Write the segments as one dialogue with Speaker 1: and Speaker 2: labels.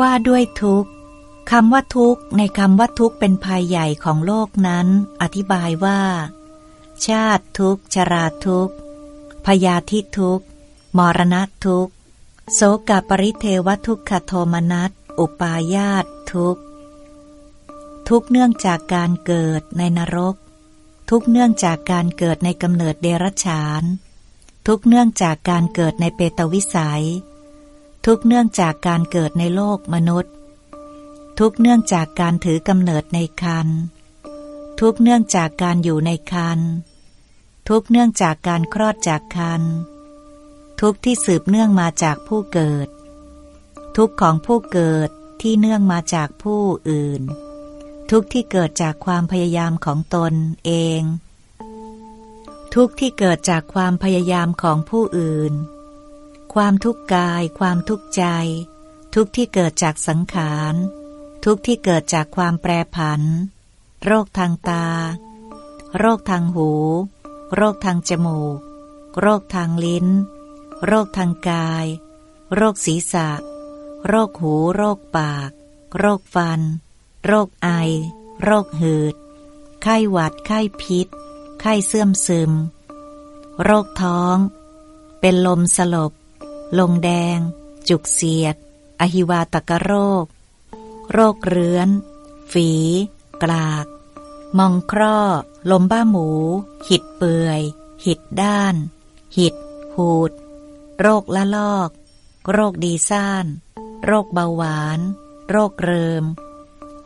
Speaker 1: ว่าด้วยทุกข์คำว่าทุกข์ในคำว่าทุกข์เป็นภัยใหญ่ของโลกนั้น อธิบายว่า ชาติทุกข์ ชราทุกข์พยาธิทุกข์ มรณะทุกข์ โสกปริเทวทุกขโทมนัส อุปาญาตทุกข์ ทุกเนื่องจากการเกิดในนรก ทุกเนื่องจากการเกิดในกำเนิดเดรัจฉาน ทุกเนื่องจากการเกิดในเปตวิสัย ทุกเนื่องจากการเกิดในโลกมนุษย์ ทุกเนื่องจากการถือกำเนิดในคันทุกเนื่องจากการอยู่ในคันทุกเนื่องจากการคลอดจากคันทุกที่สืบเนื่องมาจากผู้เกิด ทุกของผู้เกิดที่เนื่องมาจากผู้อื่น ทุกที่เกิดจากความพยายามของตนเอง ทุกที่เกิดจากความพยายามของผู้อื่น ความทุกข์กาย ความทุกข์ใจ ทุกที่เกิดจากสังขาร ทุกที่เกิดจากความแปรผัน โรคทางตา โรคทางหู โรคทางจมูก โรคทางลิ้น โรคทางกาย โรคศีรษะ โรคหู โรคปาก โรคฟัน โรคไอ โรคหืด ไข้หวัด ไข้พิษ ไข้เสื่อมซึม โรคท้อง เป็นลมสลบ ลงแดง จุกเสียด อหิวาตกโรค โรคเรื้อน ฝี กลาก มองคร่อ ลมบ้าหมู หิดเปื่อย หิดด้าน หิด หูด โรคละลอก โรคดีซ่าน โรคเบาหวาน โรคเริม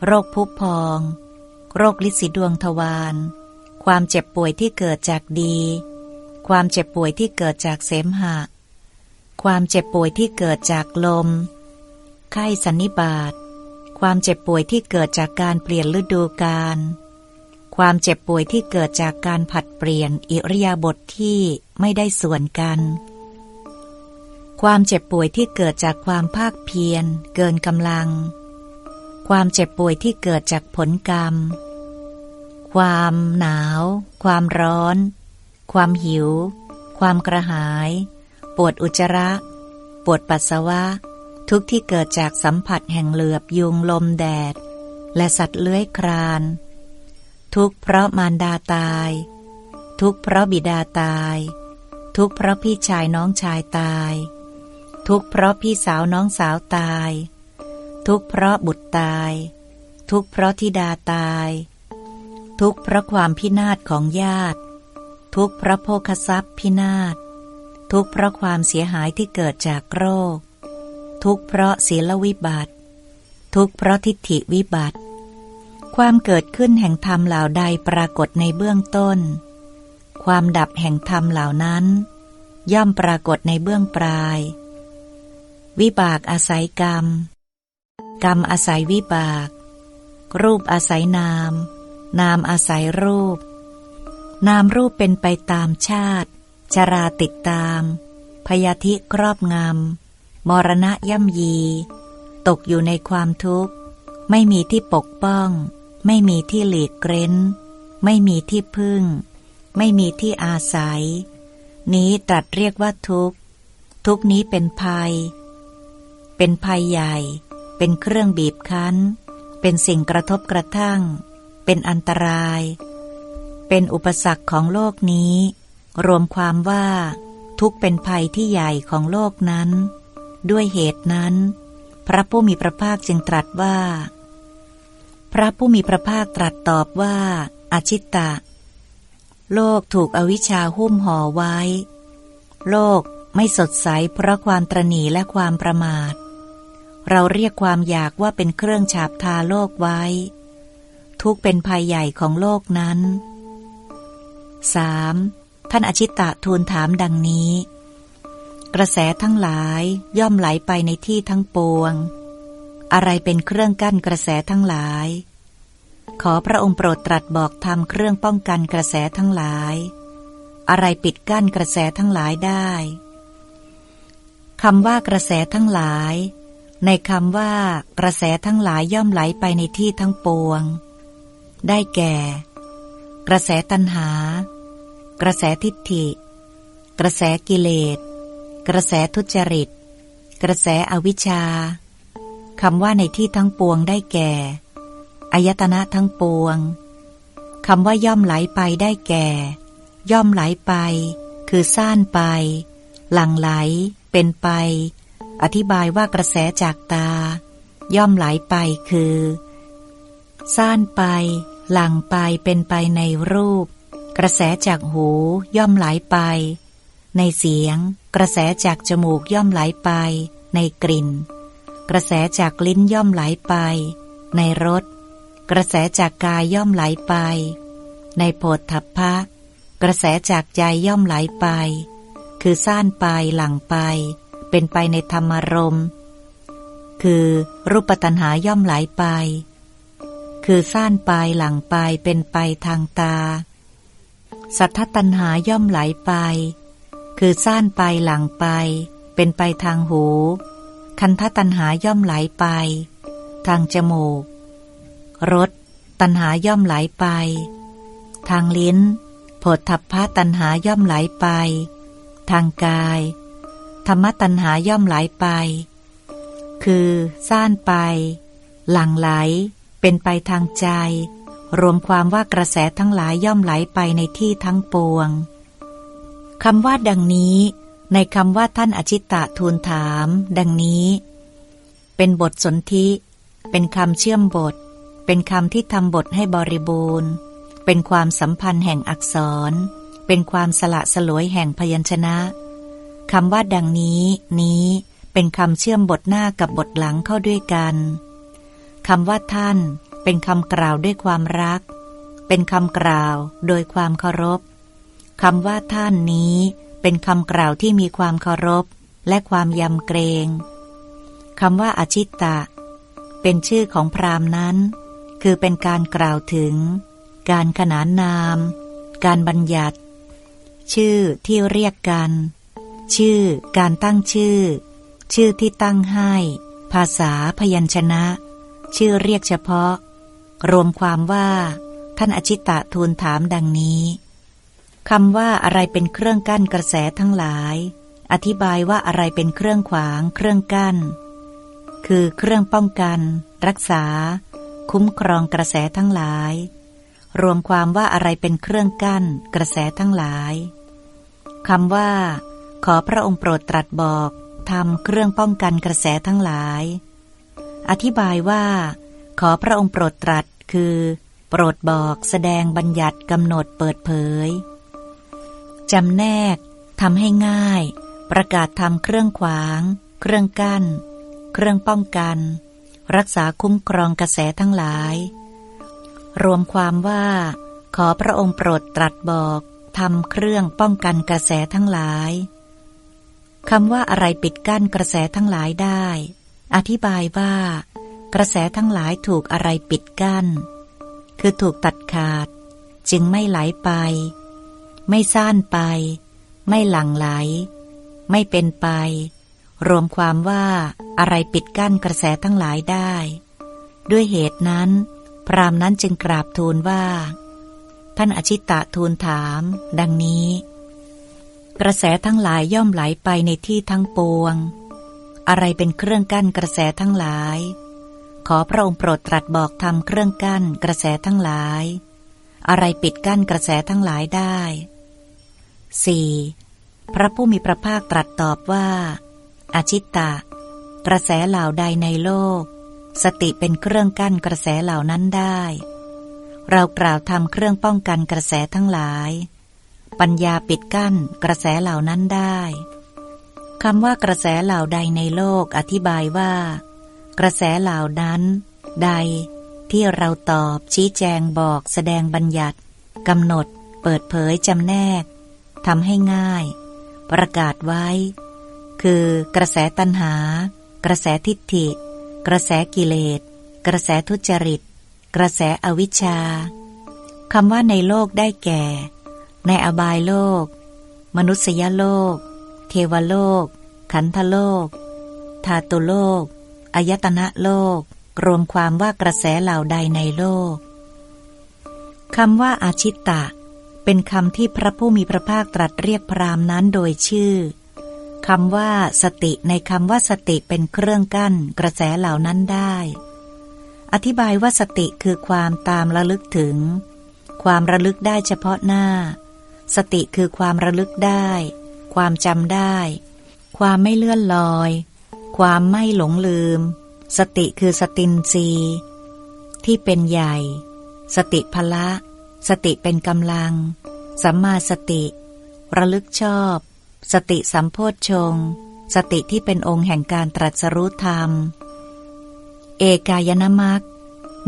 Speaker 1: โรคพุพอง โรคลิสีดวงทวารความเจ็บป่วยที่เกิดจากดี ความเจ็บป่วยที่เกิดจากเสมหะ ความเจ็บป่วยที่เกิดจากลม ไข้สันนิบาต ความเจ็บป่วยที่เกิดจากการเปลี่ยนฤดูกาล ความเจ็บป่วยที่เกิดจากการผัดเปลี่ยนอิริยาบถทที่ไม่ได้ส่วนกัน ความเจ็บป่วยที่เกิดจากความภาคเพียร เกินกำลัง ความเจ็บป่วยที่เกิดจากผลกรรม ความหนาว ความร้อน ความหิว ความกระหาย ปวดอุจจาระ ปวดปัสสาวะ ทุกที่เกิดจากสัมผัสแห่งเหลือบยุงลมแดด และสัตว์เลื้อยคราน ทุกเพราะมารดาตาย ทุกเพราะบิดาตาย ทุกเพราะพี่ชายน้องชายตาย ทุกเพราะพี่สาวน้องสาวตาย ทุกเพราะบุตรตาย ทุกเพราะธิดาตาย ทุกเพราะความพินาศของญาติ ทุกเพราะโภคทรัพย์พินาศ ทุกเพราะความเสียหายที่เกิดจากโรค ทุกเพราะศีลวิบัติ ทุกเพราะทิฏฐิวิบัติ ความเกิดขึ้นแห่งธรรมเหล่าใดปรากฏในเบื้องต้น ความดับแห่งธรรมเหล่านั้น ย่อมปรากฏในเบื้องปลาย วิบากอาศัยกรรม กรรมอาศัยวิบาก รูปอาศัยนาม นามอาศัยรูป นามรูปเป็นไปตามชาติ ชราติดตาม พยาธิครอบงำ มรณะย่ำยี ตกอยู่ในความทุกข์ ไม่มีที่ปกป้อง ไม่มีที่หลีกเร้น ไม่มีที่พึ่ง ไม่มีที่อาศัย นี้ตรัสเรียกว่าทุกข์ ทุกนี้เป็นภัย เป็นภัยใหญ่ เป็นเครื่องบีบคั้น เป็นสิ่งกระทบกระทั่ง เป็นอันตราย เป็นอุปสรรคของโลกนี้ รวมความว่า ทุกเป็นภัยที่ใหญ่ของโลกนั้น ด้วยเหตุนั้น พระผู้มีพระภาคจึงตรัสว่า พระผู้มีพระภาคตรัสตอบว่า อาชิตตะ โลกถูกอวิชชาหุ้มห่อไว้ โลกไม่สดใสเพราะความตรณีและความประมาท เราเรียกความอยากว่าเป็นเครื่องฉาบทาโลกไว้ ทุกเป็นภัยใหญ่ของโลกนั้น 3. ท่านอชิตตะทูลถามดังนี้ กระแสทั้งหลายย่อมไหลไปในที่ทั้งปวง อะไรเป็นเครื่องกั้นกระแสทั้งหลาย ขอพระองค์โปรดตรัสบอกทำเครื่องป้องกันกระแสทั้งหลาย อะไรปิดกั้นกระแสทั้งหลายได้คำว่ากระแสทั้งหลาย ในคำว่ากระแสทั้งหลายย่อมไหลไปในที่ทั้งปวง ได้แก่ กระแสตัณหา กระแสทิฏฐิ กระแสกิเลส กระแสทุจริต กระแสอวิชชาคำว่าในที่ทั้งปวงได้แก่อายตนะทั้งปวงคำว่าย่อมไหลไปได้แก่ ย่อมไหลไป คือซ่านไป หลังไหล เป็นไป อธิบายว่ากระแสจากตา ย่อมไหลไปคือ ซ่านไป หลังไปเป็นไปในรูป กระแสจากหูย่อมไหลไป ในเสียง กระแสจากจมูกย่อมไหลไป ในกลิ่น กระแสจากลิ้นย่อมไหลไป ในรสกระแสจากกายย่อมไหลไป ในโพธพพะ กระแสจากใจย่อมไหลไป คือซ่านไปหลังไป เป็นไปในธรรมารมคือรูปตัณหาย่อมไหลไป คือซ่านไปหลังไปเป็นไปทางตา สัทธตัณหาย่อมไหลไป คือซ่านไปหลังไป เป็นไปทางหู คันธตัณหาย่อมไหลไป ทางจมูก รสตัณหาย่อมไหลไป ทางลิ้นผฏฐัพพะตัณหาย่อมไหลไป ทางกาย ธรรมตัณหาย่อมไหลไป คือซ่านไป หลังไหล เป็นไปทางใจ รวมความว่ากระแสทั้งหลายย่อมไหลไปในที่ทั้งปวงคำว่าดังนี้ ในคำว่าท่านอชิตะทูลถาม ดังนี้ เป็นบทสนธิ เป็นคำเชื่อมบท เป็นคำที่ทำบทให้บริบูรณ์ เป็นความสัมพันธ์แห่งอักษร เป็นความสละสลวยแห่งพยัญชนะคำว่าดังนี้ นี้เป็นคำเชื่อมบทหน้ากับบทหลังเข้าด้วยกันคำว่าท่าน เป็นคำกล่าวด้วยความรัก เป็นคำกล่าวโดยความเคารพคำว่าท่านนี้เป็นคำกล่าวที่มีความเคารพและความยำเกรงคำว่าอาชิตตะเป็นชื่อของพรามนั้น คือเป็นการกล่าวถึง การขนานนาม การบัญญัติ ชื่อที่เรียกกัน ชื่อการตั้งชื่อ ชื่อที่ตั้งให้ ภาษาพยัญชนะ ชื่อเรียกเฉพาะ รวมความว่า ท่านอชิตะทูลถามดังนี้คำว่าอะไรเป็นเครื่องกั้นกระแสทั้งหลาย อธิบายว่าอะไรเป็นเครื่องขวาง เครื่องกั้น คือเครื่องป้องกัน รักษา คุ้มครองกระแสทั้งหลาย รวมความว่าอะไรเป็นเครื่องกั้น กระแสทั้งหลายคำว่า ขอพระองค์โปรดตรัสบอกทำเครื่องป้องกันกระแสทั้งหลาย อธิบายว่า ขอพระองค์โปรดตรัส คือ โปรดบอกแสดงบัญญัติกำหนดเปิดเผยจำแนกทำให้ง่าย ประกาศทำเครื่องขวาง เครื่องกั้น เครื่องป้องกัน รักษาคุ้มครองกระแสทั้งหลาย รวมความว่า ขอพระองค์โปรดตรัสบอกทำเครื่องป้องกันกระแสทั้งหลายคำว่าอะไรปิดกั้นกระแสทั้งหลายได้ อธิบายว่า กระแสทั้งหลายถูกอะไรปิดกั้น คือถูกตัดขาด จึงไม่ไหลไป ไม่ซ่านไป ไม่หลั่งไหล ไม่เป็นไป รวมความว่าอะไรปิดกั้นกระแสทั้งหลายได้ ด้วยเหตุนั้น พรามนั้นจึงกราบทูลว่า ท่านอชิตะทูลถาม ดังนี้ กระแสทั้งหลายย่อมไหลไปในที่ทั้งปวง อะไรเป็นเครื่องกั้นกระแสทั้งหลาย ขอพระองค์โปรดตรัสบอกทำเครื่องกั้นกระแสทั้งหลาย อะไรปิดกั้นกระแสทั้งหลายได้ 4. พระผู้มีพระภาคตรัสตอบว่า อาชิตตะ กระแสเหล่าใดในโลก สติเป็นเครื่องกั้นกระแสเหล่านั้นได้ เรากล่าวทำเครื่องป้องกันกระแสทั้งหลาย ปัญญาปิดกั้นกระแสเหล่านั้นได้คำว่ากระแสเหล่าใดในโลกอธิบายว่า กระแสเหล่านั้น ใดที่เราตอบชี้แจงบอกแสดงบัญญัติกำหนด เปิดเผยจำแนกทำให้ง่าย ประกาศไว้ คือกระแสตัณหา กระแสทิฏฐิ กระแสกิเลส กระแสทุจริต กระแสอวิชชาคำว่าในโลกได้แก่ ในอบายโลก มนุษยโลก เทวโลก ขันธโลก ธาตุโลก อายตนะโลก รวมความว่ากระแสเหล่าใดในโลกคำว่าอาชิตตะ เป็นคำที่พระผู้มีพระภาคตรัสเรียกพรามนั้นโดยชื่อคคำว่าสติในคำว่าสติเป็นเครื่องกั้นกระแสเหล่านั้นได้ อธิบายว่าสติคือความตามระลึกถึง ความระลึกได้เฉพาะหน้า สติคือความระลึกได้ ความจำได้ ความไม่เลื่อนลอย ความไม่หลงลืม สติคือสตินรีที่เป็นใหญ่ สติพละ สติเป็นกำลัง สัมมาสติ ระลึกชอบ สติสัมโพชฌงสติที่เป็นองค์แห่งการตรัสรู้ธรรม เอกายนามัก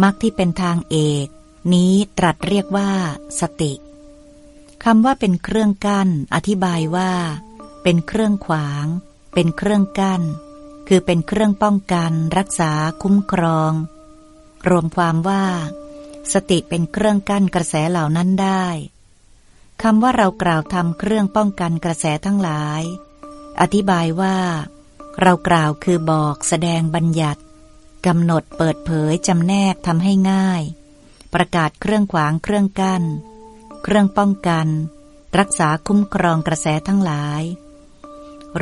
Speaker 1: มักที่เป็นทางเอก นี้ตรัสเรียกว่า สติคำว่าเป็นเครื่องกั้น อธิบายว่า เป็นเครื่องขวาง เป็นเครื่องกั้น คือเป็นเครื่องป้องกันรักษาคุ้มครอง รวมความว่า สติเป็นเครื่องกั้นกระแสเหล่านั้นได้คำว่าเรากล่าวทำเครื่องป้องกันกระแสทั้งหลาย อธิบายว่า เรากล่าวคือบอกแสดงบัญญัติกำหนดเปิดเผยจำแนกทำให้ง่าย ประกาศเครื่องขวางเครื่องกั้น เครื่องป้องกัน รักษาคุ้มครองกระแสทั้งหลาย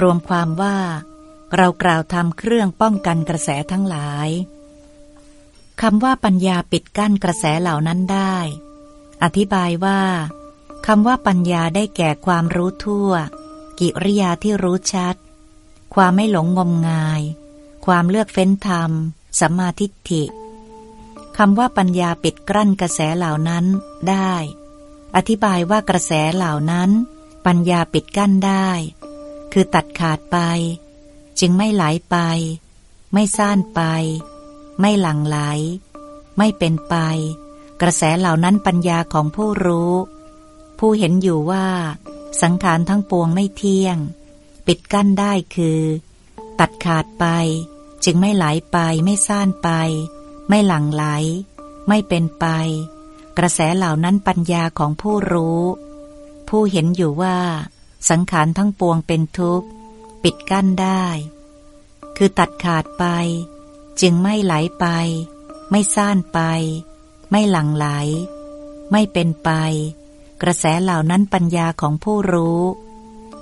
Speaker 1: รวมความว่า เรากล่าวทำเครื่องป้องกันกระแสทั้งหลายคำว่าปัญญาปิดกั้นกระแสเหล่านั้นได้ อธิบายว่าคำว่าปัญญาได้แก่ความรู้ทั่ว กิริยาที่รู้ชัด ความไม่หลงงมงาย ความเลือกเฟ้นธรรม สัมมาทิฏฐิคำว่าปัญญาปิดกลั้นกระแสเหล่านั้นได้ อธิบายว่ากระแสเหล่านั้น ปัญญาปิดกั้นได้ คือตัดขาดไป จึงไม่ไหลไป ไม่ซ่านไป ไม่หลั่งไหล ไม่เป็นไป กระแสเหล่านั้นปัญญาของผู้รู้ ผู้เห็นอยู่ว่า สังขารทั้งปวงไม่เที่ยง ปิดกั้นได้คือ ตัดขาดไป จึงไม่ไหลไป ไม่ซ่านไป ไม่หลั่งไหล ไม่เป็นไป กระแสเหล่านั้นปัญญาของผู้รู้ ผู้เห็นอยู่ว่า สังขารทั้งปวงเป็นทุกข์ ปิดกั้นได้ คือตัดขาดไป จึงไม่ไหลไป ไม่ซ่านไป ไม่หลั่งไหล ไม่เป็นไป กระแสเหล่านั้นปัญญาของผู้รู้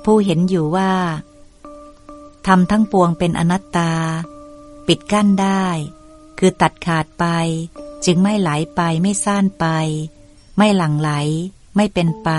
Speaker 1: ผู้เห็นอยู่ว่าทำทั้งปวงเป็นอนัตตา ปิดกั้นได้ คือตัดขาดไป จึงไม่ไหลไป ไม่ซ่านไป ไม่หลั่งไหล ไม่เป็นไป